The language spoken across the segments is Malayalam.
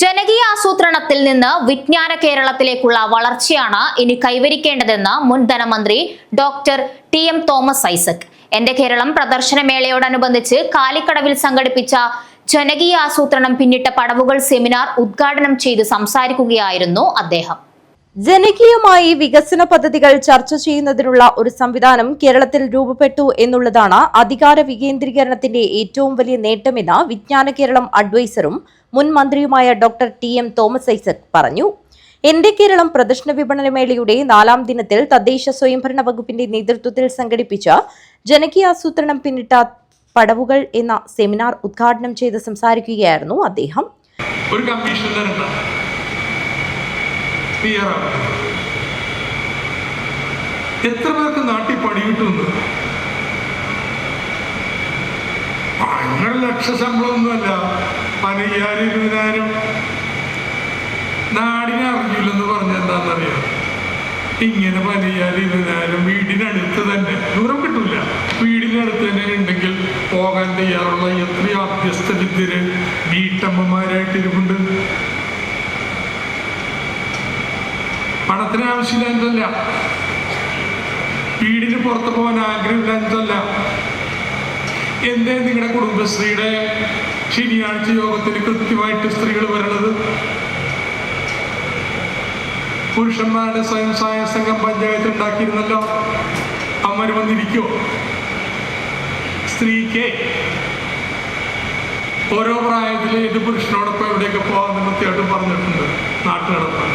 ജനകീയ ആസൂത്രണത്തിൽ നിന്ന് വിജ്ഞാന കേരളത്തിലേക്കുള്ള വളർച്ചയാണ് ഇനി കൈവരിക്കേണ്ടതെന്ന് മുൻ ധനമന്ത്രി doctor T M Thomas Isaac. Ente Keralam പ്രദർശനമേളയോടനുബന്ധിച്ച് കാലിക്കടവിൽ സംഘടിപ്പിച്ച ജനകീയ ആസൂത്രണം പിന്നിട്ട പടവുകൾ സെമിനാർ ഉദ്ഘാടനം ചെയ്ത് സംസാരിക്കുകയായിരുന്നു അദ്ദേഹം. ജനകീയമായി വികസന പദ്ധതികൾ ചർച്ച ചെയ്യുന്നതിനുള്ള ഒരു സംവിധാനം കേരളത്തിൽ രൂപപ്പെട്ടു എന്നുള്ളതാണ് അധികാര വികേന്ദ്രീകരണത്തിന്റെ ഏറ്റവും വലിയ നേട്ടമെന്ന് വിജ്ഞാന കേരളം അഡ്വൈസറും മുൻ മന്ത്രിയുമായ doctor T M Thomas Isaac പറഞ്ഞു. എന്റെ കേരളം പ്രദർശന വിപണന മേളയുടെ നാലാം ദിനത്തിൽ തദ്ദേശ സ്വയംഭരണ വകുപ്പിന്റെ നേതൃത്വത്തിൽ സംഘടിപ്പിച്ച ജനകീയാസൂത്രണം പിന്നിട്ട പടവുകൾ എന്ന സെമിനാർ ഉദ്ഘാടനം ചെയ്ത് സംസാരിക്കുകയായിരുന്നു അദ്ദേഹം. ഒരു ക്ലിയറാണ് എത്ര പേർക്ക് നാട്ടിൽ പണി കിട്ടുന്നു ലക്ഷ ശമ്പളമൊന്നുമല്ല പതിനയ്യായിരം ഇരുപതിനായിരം. നാടിനെ അറിഞ്ഞില്ലെന്ന് പറഞ്ഞ എന്താണെന്നറിയാം? ഇങ്ങനെ പതിനയ്യായിരം ഇരുപതിനായിരം വീടിനടുത്ത് തന്നെ. ദൂരം കിട്ടില്ല വീടിനടുത്ത് തന്നെ ഉണ്ടെങ്കിൽ പോകാൻ തയ്യാറുള്ള എത്രയോ അഭ്യസ്ത വിദ്യര് വീട്ടമ്മമാരായിട്ട് ഇരിപ്പുണ്ട് ആവശ്യമില്ല എന്നല്ല. വീടിന് പുറത്തു പോകാൻ ആഗ്രഹമില്ല എന്നല്ല. എന്തേ നിങ്ങളുടെ കുടുംബശ്രീയുടെ ശനിയാഴ്ച യോഗത്തിന് കൃത്യമായിട്ട് സ്ത്രീകൾ വരണത്? പുരുഷന്മാരുടെ സ്വയം സഹായ സംഘം പഞ്ചായത്ത് ഉണ്ടാക്കിയിരുന്നല്ലോ. അമ്മര് വന്നിരിക്കോ സ്ത്രീക്ക് ഓരോ പ്രായത്തിൽ ഏത് പുരുഷനോടൊപ്പം എവിടെയൊക്കെ പോകാമെന്ന് കൃത്യമായിട്ട് പറഞ്ഞിട്ടുണ്ട്. നാട്ടു നടത്താൻ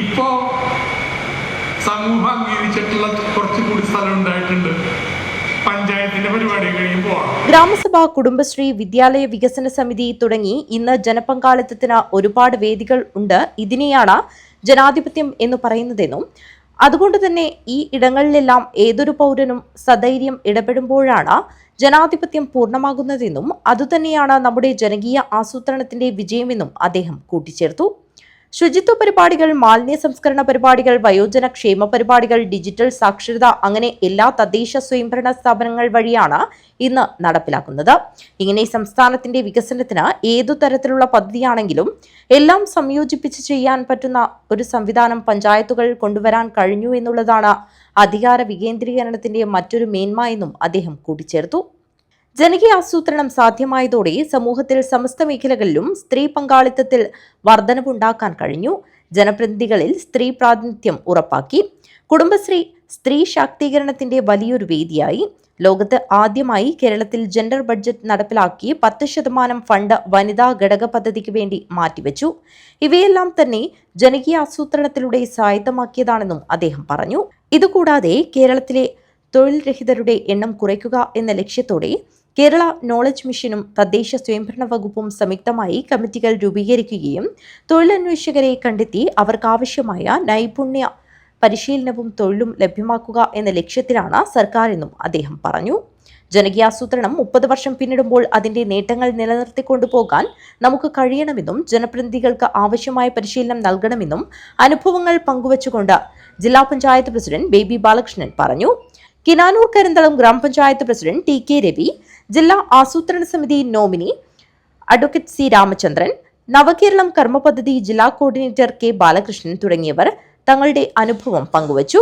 ഇപ്പോ സമൂഹം അംഗീകരിച്ചിട്ടുള്ള കുറച്ചുകൂടി സ്ഥലം ഉണ്ടായിട്ടുണ്ട്. കഴിയുമ്പോൾ ഗ്രാമസഭ കുടുംബശ്രീ വിദ്യാലയ വികസന സമിതി തുടങ്ങി ഇന്ന് ജനപങ്കാളിത്തത്തിന് ഒരുപാട് വേദികൾ ഉണ്ട്. ഇതിനെയാണ് ജനാധിപത്യം എന്ന് പറയുന്നതെന്നും അതുകൊണ്ട് തന്നെ ഈ ഇടങ്ങളിലെല്ലാം ഏതൊരു പൗരനും സധൈര്യം ഇടപെടുമ്പോഴാണ് ജനാധിപത്യം പൂർണമാകുന്നതെന്നും അതുതന്നെയാണ് നമ്മുടെ ജനകീയ ആസൂത്രണത്തിന്റെ വിജയമെന്നും അദ്ദേഹം കൂട്ടിച്ചേർത്തു. ശുചിത്വ പരിപാടികൾ മാലിന്യ സംസ്കരണ പരിപാടികൾ വയോജന ക്ഷേമ പരിപാടികൾ ഡിജിറ്റൽ സാക്ഷരത അങ്ങനെ എല്ലാ തദ്ദേശ സ്വയംഭരണ സ്ഥാപനങ്ങൾ വഴിയാണ് ഇന്ന് നടപ്പിലാക്കുന്നത്. ഇങ്ങനെ സംസ്ഥാനത്തിന്റെ വികസനത്തിന് ഏതു തരത്തിലുള്ള പദ്ധതിയാണെങ്കിലും എല്ലാം സംയോജിപ്പിച്ച് ചെയ്യാൻ പറ്റുന്ന ഒരു സംവിധാനം പഞ്ചായത്തുകൾ കൊണ്ടുവരാൻ കഴിഞ്ഞു എന്നുള്ളതാണ് അധികാര വികേന്ദ്രീകരണത്തിന്റെ മറ്റൊരു മേന്മ എന്നും അദ്ദേഹം കൂട്ടിച്ചേർത്തു. ജനകീയ ആസൂത്രണം സാധ്യമായതോടെ സമൂഹത്തിൽ സമസ്ത മേഖലകളിലും സ്ത്രീ പങ്കാളിത്തത്തിൽ വർധനവുണ്ടാക്കാൻ കഴിഞ്ഞു. ജനപ്രതിനിധികളിൽ സ്ത്രീ പ്രാതിനിധ്യം ഉറപ്പാക്കി. കുടുംബശ്രീ സ്ത്രീ ശാക്തീകരണത്തിന്റെ വലിയൊരു വേദിയായി. ലോകത്ത് ആദ്യമായി കേരളത്തിൽ ജെൻഡർ ബഡ്ജറ്റ് നടപ്പിലാക്കി പത്ത് ശതമാനം ഫണ്ട് വനിതാ ഘടക പദ്ധതിക്ക് വേണ്ടി മാറ്റിവെച്ചു. ഇവയെല്ലാം തന്നെ ജനകീയ ആസൂത്രണത്തിലൂടെ സ്വായത്തമാക്കിയതാണെന്നും അദ്ദേഹം പറഞ്ഞു. ഇതുകൂടാതെ കേരളത്തിലെ തൊഴിൽ രഹിതരുടെ എണ്ണം കുറയ്ക്കുക എന്ന ലക്ഷ്യത്തോടെ കേരള നോളജ് മിഷനും തദ്ദേശ സ്വയംഭരണ വകുപ്പും സംയുക്തമായി കമ്മിറ്റികൾ രൂപീകരിക്കുകയും തൊഴിലന്വേഷകരെ കണ്ടെത്തി അവർക്കാവശ്യമായ നൈപുണ്യ പരിശീലനവും തൊഴിലും ലഭ്യമാക്കുക എന്ന ലക്ഷ്യത്തിലാണ് സർക്കാർ എന്നും അദ്ദേഹം പറഞ്ഞു. ജനകീയാസൂത്രണം മുപ്പത് വർഷം പിന്നിടുമ്പോൾ അതിന്റെ നേട്ടങ്ങൾ നിലനിർത്തിക്കൊണ്ടുപോകാൻ നമുക്ക് കഴിയണമെന്നും ജനപ്രതിനിധികൾക്ക് ആവശ്യമായ പരിശീലനം നൽകണമെന്നും അനുഭവങ്ങൾ പങ്കുവച്ചുകൊണ്ട് ജില്ലാ പഞ്ചായത്ത് പ്രസിഡന്റ് ബേബി ബാലകൃഷ്ണൻ പറഞ്ഞു. കിനാനൂർ കരിന്തളം ഗ്രാമപഞ്ചായത്ത് പ്രസിഡന്റ് ടി കെ രവി ജില്ലാ ആസൂത്രണ സമിതി nominee advocate C Ramachandran Navakeralam കർമ്മ പദ്ധതി ജില്ലാ കോർഡിനേറ്റർ കെ ബാലകൃഷ്ണൻ തുടങ്ങിയവർ തങ്ങളുടെ അനുഭവം പങ്കുവച്ചു.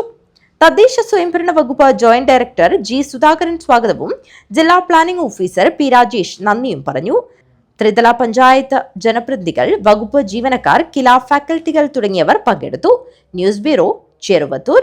തദ്ദേശ സ്വയംഭരണ വകുപ്പ് ജോയിന്റ് ഡയറക്ടർ ജി സുധാകരൻ സ്വാഗതവും ജില്ലാ പ്ലാനിംഗ് ഓഫീസർ പി രാജേഷ് നന്ദിയും പറഞ്ഞു. ത്രിതല പഞ്ചായത്ത് ജനപ്രതിനിധികൾ വകുപ്പ് ജീവനക്കാർ കില ഫാക്കൽറ്റികൾ തുടങ്ങിയവർ പങ്കെടുത്തു. News bureau Cheruvathur.